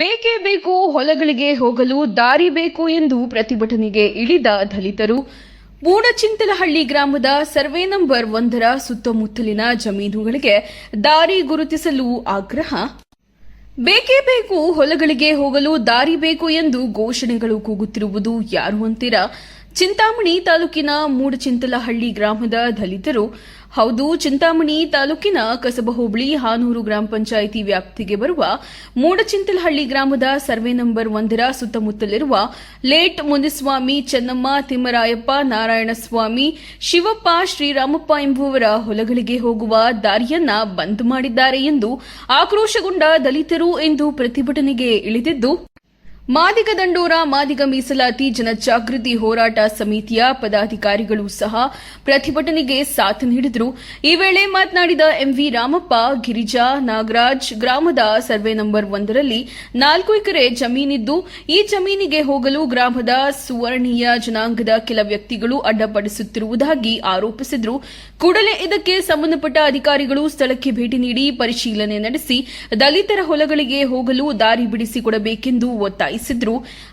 ಬೇಕೇ ಬೇಕು ಹೊಲಗಳಿಗೆ ಹೋಗಲು ದಾರಿ ಬೇಕು ಎಂದು ಪ್ರತಿಭಟನೆಗೆ ಇಳಿದ ದಲಿತರು. ಮೂಡಚಿಂತಲಹಳ್ಳಿ ಗ್ರಾಮದ ಸರ್ವೆ ನಂಬರ್ ಒಂದರ ಸುತ್ತಮುತ್ತಲಿನ ಜಮೀನುಗಳಿಗೆ ದಾರಿ ಗುರುತಿಸಲು ಆಗ್ರಹ. ಬೇಕೇ ಬೇಕು ಹೊಲಗಳಿಗೆ ಹೋಗಲು ದಾರಿ ಬೇಕು ಎಂದು ಘೋಷಣೆಗಳು ಕೂಗುತ್ತಿರುವುದು ಯಾರು ಅಂತೀರಾ? ಚಿಂತಾಮಣಿ ತಾಲೂಕಿನ ಮೂಡಚಿಂತಲಹಳ್ಳಿ ಗ್ರಾಮದ ದಲಿತರು, ಹೌದು, ಚಿಂತಾಮಣಿ ತಾಲೂಕಿನ ಕಸಬ ಹೋಬಳಿ ಹಾನೂರು ಗ್ರಾಮ ಪಂಚಾಯಿತಿ ವ್ಯಾಪ್ತಿಗೆ ಬರುವ ಮೂಡಚಿಂತಲಹಳ್ಳಿ ಗ್ರಾಮದ ಸರ್ವೆ ನಂಬರ್ ಒಂದರ ಸುತ್ತಮುತ್ತಲಿರುವ ಲೇಟ್ ಮುನಿಸ್ವಾಮಿ ಚೆನ್ನಮ್ಮ ತಿಮ್ಮರಾಯಪ್ಪ ನಾರಾಯಣಸ್ವಾಮಿ, ಶಿವಪ್ಪ ಶ್ರೀರಾಮಪ್ಪ ಎಂಬುವರ ಹೊಲಗಳಿಗೆ ಹೋಗುವ ದಾರಿಯನ್ನ ಬಂದ್ ಮಾಡಿದ್ದಾರೆ ಎಂದು ಆಕ್ರೋಶಗೊಂಡ ದಲಿತರು ಇಂದು ಪ್ರತಿಭಟನೆಗೆ ಇಳಿದಿದ್ದು ಮಾದಿಗ ದಂಡೋರ, ಮಾದಿಗ ಮೀಸಲಾತಿ, ಜನಜಾಗೃತಿ ಹೋರಾಟ ಸಮಿತಿಯ ಪದಾಧಿಕಾರಿಗಳು ಸಹ ಪ್ರತಿಭಟನೆಗೆ ಸಾಥ್ ನೀಡಿದರು. ಈ ವೇಳೆ ಮಾತನಾಡಿದ ಎಂವಿ ರಾಮಪ್ಪ, ಗಿರಿಜಾ, ನಾಗರಾಜ್, ಗ್ರಾಮದ ಸರ್ವೆ ನಂಬರ್ ಒಂದರಲ್ಲಿ ನಾಲ್ಕು ಎಕರೆ ಜಮೀನಿದ್ದು, ಈ ಜಮೀನಿಗೆ ಹೋಗಲು ಗ್ರಾಮದ ಸುವರ್ಣೀಯ ಜನಾಂಗದ ಕೆಲ ವ್ಯಕ್ತಿಗಳು ಅಡ್ಡಪಡಿಸುತ್ತಿರುವುದಾಗಿ ಆರೋಪಿಸಿದರು. ಕೂಡಲೇ ಇದಕ್ಕೆ ಸಂಬಂಧಪಟ್ಟ ಅಧಿಕಾರಿಗಳು ಸ್ಥಳಕ್ಕೆ ಭೇಟಿ ನೀಡಿ ಪರಿಶೀಲನೆ ನಡೆಸಿ ದಲಿತರ ಹೊಲಗಳಿಗೆ ಹೋಗಲು ದಾರಿ ಬಿಡಿಸಿಕೊಡಬೇಕೆಂದು ಒತ್ತಾಯಿಸಿದ್ರು.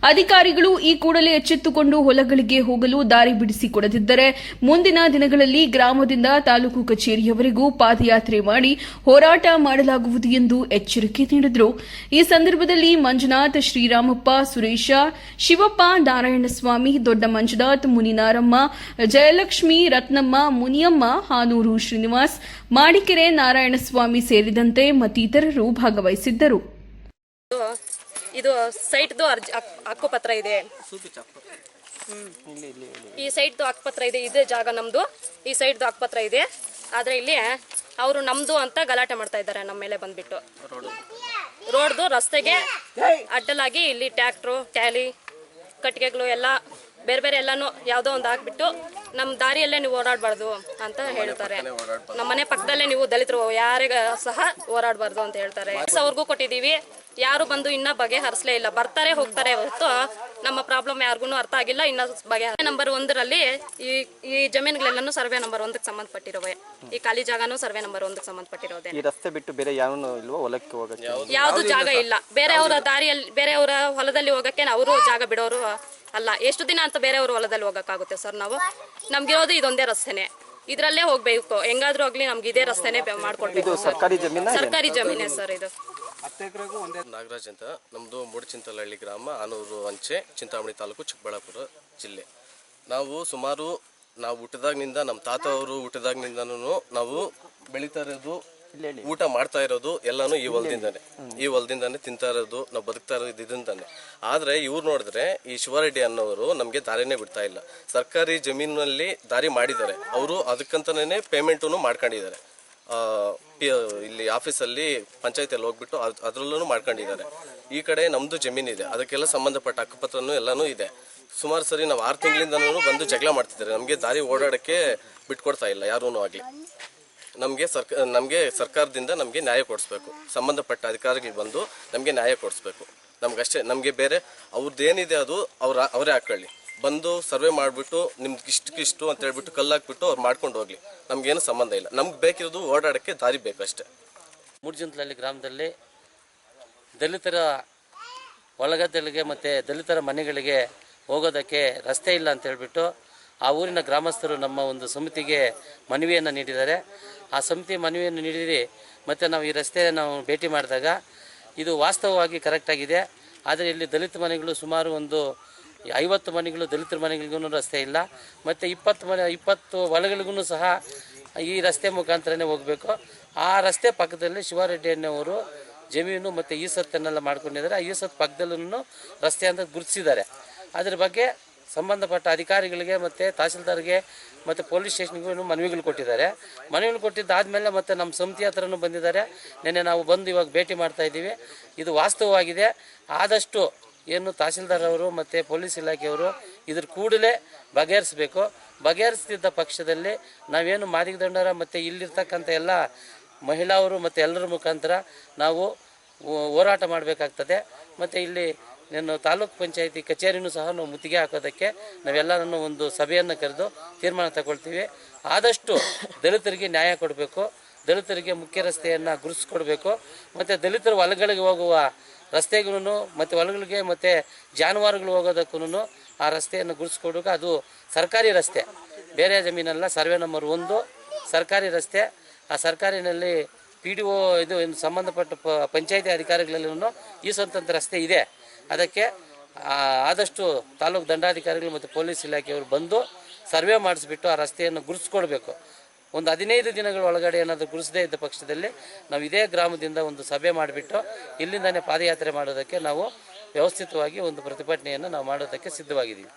ಅಧಿಕಾರಿಗಳು ಈ ಕೂಡಲೇ ಎಚ್ಚೆತ್ತುಕೊಂಡು ಹೊಲಗಳಿಗೆ ಹೋಗಲು ದಾರಿ ಬಿಡಿಸಿಕೊಡದಿದ್ದರೆ ಮುಂದಿನ ದಿನಗಳಲ್ಲಿ ಗ್ರಾಮದಿಂದ ತಾಲೂಕು ಕಚೇರಿಯವರೆಗೂ ಪಾದಯಾತ್ರೆ ಮಾಡಿ ಹೋರಾಟ ಮಾಡಲಾಗುವುದು ಎಂದು ಎಚ್ಚರಿಕೆ ನೀಡಿದರು. ಈ ಸಂದರ್ಭದಲ್ಲಿ ಮಂಜುನಾಥ್ ಶ್ರೀರಾಮಪ್ಪ, ಸುರೇಶ, ಶಿವಪ್ಪ, ನಾರಾಯಣಸ್ವಾಮಿ ದೊಡ್ಡ ಮಂಜುನಾಥ್ ಮುನಿನಾರಮ್ಮ, ಜಯಲಕ್ಷ್ಮಿ, ರತ್ನಮ್ಮ, ಮುನಿಯಮ್ಮ, ಹಾನೂರು ಶ್ರೀನಿವಾಸ್ ಮಾಡಿಕೆರೆ ನಾರಾಯಣಸ್ವಾಮಿ ಸೇರಿದಂತೆ ಮತ್ತಿತರರು ಭಾಗವಹಿಸಿದ್ದರು. ಇದು ಸೈಟ್ದು ಅರ್ಜಿ ಹಕ್- ಹಕ್ಕುಪತ್ರ ಇದೆ. ಈ ಸೈಟ್ದು ಹಕ್ಕುಪತ್ರ ಇದೆ ಇದೇ ಜಾಗ ನಮ್ದು. ಈ ಸೈಟ್ದು ಹಕ್ಕುಪತ್ರ ಇದೆ. ಆದ್ರೆ ಇಲ್ಲಿ ಅವರು ನಮ್ದು ಅಂತ ಗಲಾಟೆ ಮಾಡ್ತಾ ಇದ್ದಾರೆ ನಮ್ಮ ಮೇಲೆ ಬಂದ್ಬಿಟ್ಟು. ರೋಡ್ದು ರಸ್ತೆಗೆ ಅಡ್ಡಲಾಗಿ ಇಲ್ಲಿ ಟ್ಯಾಕ್ಟ್ರು ಟ್ಯಾಲಿ ಕಟ್ಟಿಗೆಗಳು ಎಲ್ಲ ಬೇರೆ ಬೇರೆ ಎಲ್ಲಾನು ಯಾವುದೋ ಒಂದು ಹಾಕ್ಬಿಟ್ಟು ನಮ್ಮ ದಾರಿಯಲ್ಲೇ ನೀವು ಓಡಾಡಬಾರ್ದು ಅಂತ ಹೇಳ್ತಾರೆ. ನಮ್ಮ ಮನೆ ಪಕ್ಕದಲ್ಲೇ ನೀವು ದಲಿತರು ಯಾರಿಗ ಸಹ ಓಡಾಡಬಾರ್ದು ಅಂತ ಹೇಳ್ತಾರೆ. ಅವ್ರಿಗೂ ಕೊಟ್ಟಿದ್ದೀವಿ. ಯಾರು ಬಂದು ಇನ್ನ ಬಗೆಹರಿಸಲೇ ಇಲ್ಲ. ಬರ್ತಾರೆ ಹೋಗ್ತಾರೆ ಹೊರತು ನಮ್ಮ ಪ್ರಾಬ್ಲಮ್ ಯಾರಿಗೂ ಅರ್ಥ ಆಗಿಲ್ಲ ಇನ್ನ ಬಗೆ ನಂಬರ್ ಒಂದರಲ್ಲಿ ಈ ಈ ಜಮೀನುಗಳೆಲ್ಲನೂ ಸರ್ವೆ ನಂಬರ್ ಒಂದಕ್ಕೆ ಸಂಬಂಧಪಟ್ಟಿರುವೆ. ಈ ಖಾಲಿ ಜಾಗನೂ ಸರ್ವೆ ನಂಬರ್ ಒಂದಕ್ಕೆ ಸಂಬಂಧಪಟ್ಟಿರೋದೆ. ಈ ರಸ್ತೆ ಬಿಟ್ಟು ಬೇರೆ ಯಾವನು ಇಲ್ವೋ ಹೊಲಕ್ಕೆ ಹೋಗಕ್ಕೆ? ಯಾವ್ದು ಜಾಗ ಇಲ್ಲ. ಬೇರೆಯವರ ದಾರಿಯಲ್ಲಿ ಬೇರೆಯವರ ಹೊಲದಲ್ಲಿ ಹೋಗಕ್ಕೆ ಅವರು ಜಾಗ ಬಿಡೋರು ಅಲ್ಲ. ಎಷ್ಟು ದಿನ ಅಂತ ಬೇರೆಯವ್ರ ಹೊಲದಲ್ಲಿ ಹೋಗಕ್ಕಾಗುತ್ತೆ ಸರ್ ನಾವು? ನಮ್ಗಿರೋದು ಇದೊಂದೇ ರಸ್ತೆನೆ. ಇದ್ರಲ್ಲೇ ಹೋಗ್ಬೇಕು. ಹೆಂಗಾದ್ರೂ ಆಗ್ಲಿ ನಮ್ಗೆ ಇದೇ ರಸ್ತೆನೆ ಮಾಡ್ಕೊಡ್ಬೇಕು. ಸರ್ ಸರ್ಕಾರಿ ಸರ್ ಸರ್ಕಾರಿ ಎಕರೆಗೂ ಒಂದೇ ನಾಗರಾಜ್ ಅಂತ. ನಮ್ಮದು ಮೂಡಚಿಂತಲಹಳ್ಳಿ ಗ್ರಾಮ ಆನೂರು ಅಂಚೆ, ಚಿಂತಾಮಣಿ ತಾಲೂಕು ಚಿಕ್ಕಬಳ್ಳಾಪುರ ಜಿಲ್ಲೆ. ನಾವು ಸುಮಾರು ನಾವು ಹುಟ್ಟಿದಾಗಿನಿಂದ ನಮ್ಮ ತಾತ ಅವರು ಹುಟ್ಟಿದಾಗಿನಿಂದನೂ ನಾವು ಬೆಳೀತಾ ಇರೋದು, ಊಟ ಮಾಡ್ತಾ ಇರೋದು ಎಲ್ಲಾನು ಈ ಹೊಲದಿಂದಾನೆ. ಈ ಹೊಲದಿಂದಾನೆ ತಿಂತಾ ಇರೋದು, ನಾವು ಬದುಕ್ತಾ ಇರೋದು ಇದಿಂದಾನೆ ಆದ್ರೆ ಇವ್ರು ನೋಡಿದ್ರೆ ಈ ಶಿವರೆಡ್ಡಿ ಅನ್ನೋರು ನಮಗೆ ದಾರಿನೇ ಬಿಡ್ತಾ ಇಲ್ಲ. ಸರ್ಕಾರಿ ಜಮೀನಲ್ಲಿ ದಾರಿ ಮಾಡಿದ್ದಾರೆ. ಅವರು ಅದಕ್ಕಂತಾನೆ ಪೇಮೆಂಟನ್ನು ಮಾಡ್ಕೊಂಡಿದ್ದಾರೆ. ಇಲ್ಲಿ ಆಫೀಸಲ್ಲಿ ಪಂಚಾಯತಿಯಲ್ಲಿ ಹೋಗ್ಬಿಟ್ಟು ಅದರಲ್ಲೂ ಮಾಡ್ಕೊಂಡಿದ್ದಾರೆ. ಈ ಕಡೆ ನಮ್ಮದು ಜಮೀನಿದೆ ಅದಕ್ಕೆಲ್ಲ ಸಂಬಂಧಪಟ್ಟ ಹಕ್ಕುಪತ್ರನೂ ಎಲ್ಲನೂ ಇದೆ. ಸುಮಾರು ಸರಿ ನಾವು ಆರು ತಿಂಗಳಿಂದನೂ ಬಂದು ಜಗಳ ಮಾಡ್ತಿದ್ದಾರೆ. ನಮಗೆ ದಾರಿ ಓಡಾಡೋಕ್ಕೆ ಬಿಟ್ಕೊಡ್ತಾ ಇಲ್ಲ. ಯಾರೂ ಆಗಲಿ. ನಮಗೆ ಸರ್ಕ, ನಮಗೆ ಸರ್ಕಾರದಿಂದ ನಮಗೆ ನ್ಯಾಯ ಕೊಡಿಸ್ಬೇಕು. ಸಂಬಂಧಪಟ್ಟ ಅಧಿಕಾರಿಗಳು ಬಂದು ನಮಗೆ ನ್ಯಾಯ ಕೊಡಿಸ್ಬೇಕು. ನಮಗಷ್ಟೇ, ನಮಗೆ ಬೇರೆ ಅವ್ರದ್ದೇನಿದೆ ಅದು ಅವ್ರ, ಅವರೇ ಹಾಕೊಳ್ಳಿ. ಬಂದು ಸರ್ವೆ ಮಾಡಿಬಿಟ್ಟು ನಿಮ್ಗೆ ಇಷ್ಟಕ್ಕಿಷ್ಟು ಅಂತ ಹೇಳ್ಬಿಟ್ಟು ಕಲ್ಲಾಕ್ಬಿಟ್ಟು ಅವ್ರು ಮಾಡ್ಕೊಂಡು ಹೋಗ್ಲಿ. ನಮ್ಗೇನು ಸಂಬಂಧ ಇಲ್ಲ. ನಮ್ಗೆ ಬೇಕಿರೋದು ಓಡಾಡೋಕ್ಕೆ ದಾರಿ ಬೇಕು ಅಷ್ಟೇ. ಗ್ರಾಮದಲ್ಲಿ ದಲಿತರ ಹೊಲಗದ್ದೆಗಳಿಗೆ ಮತ್ತು ದಲಿತರ ಮನೆಗಳಿಗೆ ಹೋಗೋದಕ್ಕೆ ರಸ್ತೆ ಇಲ್ಲ ಅಂತ ಹೇಳ್ಬಿಟ್ಟು ಆ ಊರಿನ ಗ್ರಾಮಸ್ಥರು ನಮ್ಮ ಒಂದು ಸಮಿತಿಗೆ ಮನವಿಯನ್ನು ನೀಡಿದ್ದಾರೆ. ಆ ಸಮಿತಿ ಮನವಿಯನ್ನು ನೀಡಿರಿ, ಮತ್ತು ನಾವು ಈ ರಸ್ತೆ ನಾವು ಭೇಟಿ ಮಾಡಿದಾಗ ಇದು ವಾಸ್ತವವಾಗಿ ಕರೆಕ್ಟಾಗಿದೆ ಆದರೆ ಇಲ್ಲಿ ದಲಿತ ಮನೆಗಳು ಸುಮಾರು ಒಂದು ಐವತ್ತು ಮನೆಗಳು, ದಲಿತರ ಮನೆಗಳಿಗೂ ರಸ್ತೆ ಇಲ್ಲ. ಮತ್ತು ಇಪ್ಪತ್ತು ಮನೆ, ಇಪ್ಪತ್ತು ಹೊಲಗಳಿಗೂ ಸಹ ಈ ರಸ್ತೆ ಮುಖಾಂತರನೇ ಹೋಗಬೇಕು. ಆ ರಸ್ತೆ ಪಕ್ಕದಲ್ಲಿ ಶಿವಾರೆಡ್ಡಿ ಅನ್ನೋರು ಜಮೀನು ಮತ್ತು ಈ ಸತ್ತನ್ನೆಲ್ಲ ಮಾಡ್ಕೊಂಡಿದ್ದಾರೆ. ಈ ಸತ್ತು ಪಕ್ಕದಲ್ಲೂ ರಸ್ತೆ ಅಂತ ಗುರುತಿಸಿದ್ದಾರೆ. ಅದ್ರ ಬಗ್ಗೆ ಸಂಬಂಧಪಟ್ಟ ಅಧಿಕಾರಿಗಳಿಗೆ ಮತ್ತು ತಹಸೀಲ್ದಾರ್ಗೆ ಮತ್ತು ಪೊಲೀಸ್ ಸ್ಟೇಷನ್ಗೂ ಮನವಿಗಳು ಕೊಟ್ಟಿದ್ದಾರೆ. ಮನವಿಗಳು ಕೊಟ್ಟಿದ್ದಾದಮೇಲೆ ಮತ್ತು ನಮ್ಮ ಸಮಿತಿ ಹತ್ರನೂ ಬಂದಿದ್ದಾರೆ. ನಿನ್ನೆ ನಾವು ಬಂದು ಇವಾಗ ಭೇಟಿ ಮಾಡ್ತಾ ಇದ್ದೀವಿ. ಇದು ವಾಸ್ತವವಾಗಿದೆ. ಆದಷ್ಟು ಏನು ತಹಸೀಲ್ದಾರ್ ಅವರು ಮತ್ತು ಪೊಲೀಸ್ ಇಲಾಖೆಯವರು ಇದ್ರ ಕೂಡಲೇ ಬಗೆಹರಿಸಬೇಕು. ಬಗೆಹರಿಸ್ತಿದ್ದ ಪಕ್ಷದಲ್ಲಿ ನಾವೇನು ಮಾದಿಗ ದಂಡರ ಮತ್ತು ಇಲ್ಲಿರ್ತಕ್ಕಂಥ ಎಲ್ಲ ಮಹಿಳಾವರು ಮತ್ತು ಎಲ್ಲರ ಮುಖಾಂತರ ನಾವು ಹೋರಾಟ ಮಾಡಬೇಕಾಗ್ತದೆ. ಮತ್ತು ಇಲ್ಲಿ ನಾನು ತಾಲೂಕ್ ಪಂಚಾಯತಿ ಕಚೇರಿನೂ ಸಹ ನಾವು ಮುತ್ತಿಗೆ ಹಾಕೋದಕ್ಕೆ ನಾವೆಲ್ಲರನ್ನು ಒಂದು ಸಭೆಯನ್ನು ಕರೆದು ತೀರ್ಮಾನ ತಗೊಳ್ತೀವಿ. ಆದಷ್ಟು ದಲಿತರಿಗೆ ನ್ಯಾಯ ಕೊಡಬೇಕು. ದಲಿತರಿಗೆ ಮುಖ್ಯ ರಸ್ತೆಯನ್ನು ಗುರುತಿಸ್ಕೊಡ್ಬೇಕು. ಮತ್ತು ದಲಿತರ ಹೊಲಗಳಿಗೆ ಹೋಗುವ ರಸ್ತೆಗೂ ಮತ್ತು ಹೊಲಗಳಿಗೆ ಮತ್ತು ಜಾನುವಾರುಗಳು ಹೋಗೋದಕ್ಕೂ ಆ ರಸ್ತೆಯನ್ನು ಗುರುಸ್ಕೊಡೋಕೆ ಅದು ಸರ್ಕಾರಿ ರಸ್ತೆ. ಬೇರೆ ಜಮೀನಲ್ಲ, ಸರ್ವೆ ನಂಬರ್ ಒಂದು, ಸರ್ಕಾರಿ ರಸ್ತೆ. ಆ ಸರ್ಕಾರಿನಲ್ಲಿ ಪಿ ಡಿ ಒ ಇದು ಸಂಬಂಧಪಟ್ಟ ಪ, ಪಂಚಾಯತಿ ಅಧಿಕಾರಿಗಳಲ್ಲೂ ಈ ಸ್ವಂತ ರಸ್ತೆ ಇದೆ. ಅದಕ್ಕೆ ಆದಷ್ಟು ತಾಲೂಕು ದಂಡಾಧಿಕಾರಿಗಳು ಮತ್ತು ಪೊಲೀಸ್ ಇಲಾಖೆಯವರು ಬಂದು ಸರ್ವೆ ಮಾಡಿಸ್ಬಿಟ್ಟು ಆ ರಸ್ತೆಯನ್ನು ಗುರುತಿಸ್ಕೊಡ್ಬೇಕು. ಒಂದು ಹದಿನೈದು ದಿನಗಳ ಒಳಗಡೆ ಏನಾದರೂ ಗುರುಸದೇ ಇದ್ದ ಪಕ್ಷದಲ್ಲಿ ನಾವು ಇದೇ ಗ್ರಾಮದಿಂದ ಒಂದು ಸಭೆ ಮಾಡಿಬಿಟ್ಟು ಇಲ್ಲಿಂದನೇ ಪಾದಯಾತ್ರೆ ಮಾಡೋದಕ್ಕೆ ನಾವು ವ್ಯವಸ್ಥಿತವಾಗಿ ಒಂದು ಪ್ರತಿಭಟನೆಯನ್ನು ನಾವು ಮಾಡೋದಕ್ಕೆ ಸಿದ್ಧವಾಗಿದ್ದೀವಿ.